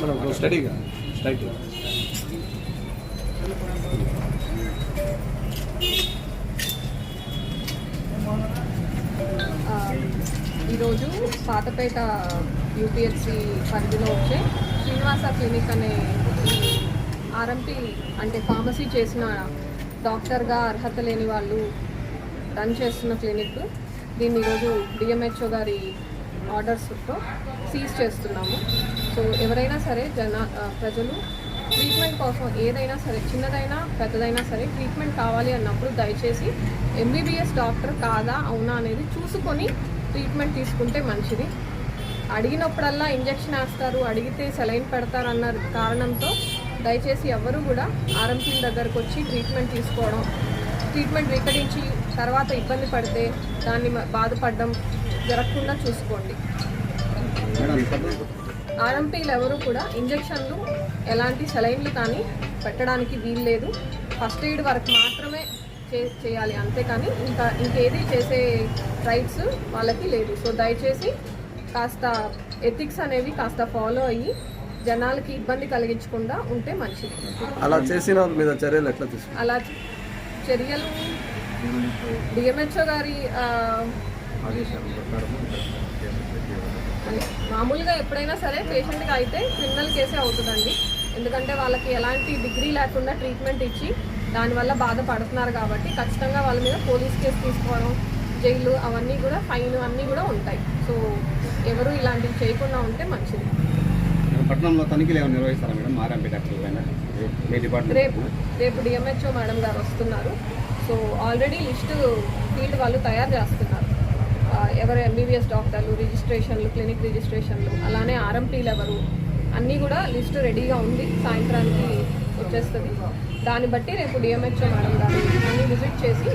Madam ஸ்டடிங்க straight ఈరోజు Pathapeta UPSC పరిధిలో వచ్చే శ్రీనివాస క్లినిక్ అనే ఆర్ఎంపీ అంటే ఫార్మసీ చేసిన డాక్టర్గా అర్హత లేని వాళ్ళు రన్ చేస్తున్న క్లినిక్. దీన్ని ఈరోజు డిఎంహెచ్ఓ గారి ఆర్డర్స్తో సీజ్ చేస్తున్నాము. సో ఎవరైనా సరే జన ప్రజలు ట్రీట్మెంట్ కోసం ఏదైనా సరే చిన్నదైనా పెద్దదైనా సరే ట్రీట్మెంట్ కావాలి అన్నప్పుడు దయచేసి ఎంబీబీఎస్ డాక్టర్ కాదా అవునా అనేది చూసుకొని ట్రీట్మెంట్ తీసుకుంటే మంచిది. అడిగినప్పుడల్లా ఇంజెక్షన్ వేస్తారు అడిగితే సెలైన్ పెడతారు అన్న కారణంతో దయచేసి ఎవరు కూడా ఆర్ఎంపీల దగ్గరకు వచ్చి ట్రీట్మెంట్ తీసుకోవడం ట్రీట్మెంట్ వికటించి తర్వాత ఇబ్బంది పడితే దాన్ని బాధపడడం జరగకుండా చూసుకోండి. ఆర్ఎంపీలు ఎవరు కూడా ఇంజెక్షన్లు ఎలాంటి సెలైన్లు కానీ పెట్టడానికి వీల్లేదు. ఫస్ట్ ఎయిడ్ వరకు మాత్రమే చేయాలి అంతేకాని ఇంకా ఇంకేది చేసే రైట్స్ వాళ్ళకి లేదు. సో దయచేసి కాస్త ఎథిక్స్ అనేవి కాస్త ఫాలో అయ్యి జనాలకి ఇబ్బంది కలిగించకుండా ఉంటే మంచిది. అలా చేసిన మీద చర్యలు ఎట్లా తీసుకుంటారు అలా చర్యలు డిఎంహెచ్ఓ గారి మామూలుగా ఎప్పుడైనా సరే పేషెంట్కి అయితే క్రిమినల్ కేసే అవుతుందండి. ఎందుకంటే వాళ్ళకి ఎలాంటి డిగ్రీ లేకుండా ట్రీట్మెంట్ ఇచ్చి దానివల్ల బాధపడుతున్నారు కాబట్టి ఖచ్చితంగా వాళ్ళ మీద పోలీస్ కేసు తీసుకోవడం జైలు అవన్నీ కూడా ఫైన్ అన్నీ కూడా ఉంటాయి. సో ఎవరు ఇలాంటివి చేయకుండా ఉంటే మంచిది. పట్టణంలో తనిఖీలు ఏమైనా నిర్వహిస్తారా మేడం? ఆర్ఎంపీ రేపు రేపు డిఎంహెచ్ఓ మేడం గారు వస్తున్నారు. సో ఆల్రెడీ లిస్టు ఫీల్డ్ వాళ్ళు తయారు చేస్తున్నారు. ఎవరు ఎంబీబీఎస్ డాక్టర్లు రిజిస్ట్రేషన్లు క్లినిక్ రిజిస్ట్రేషన్లు అలానే ఆర్ఎంపీలు ఎవరు అన్నీ కూడా లిస్టు రెడీగా ఉంది. సాయంత్రానికి వచ్చేస్తుంది. దాన్ని బట్టి రేపు డిఎంహెచ్ఓ మేడం గారు అన్ని విజిట్ చేసి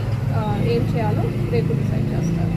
ఏం చేయాలో రేపు డిసైడ్ చేస్తారు.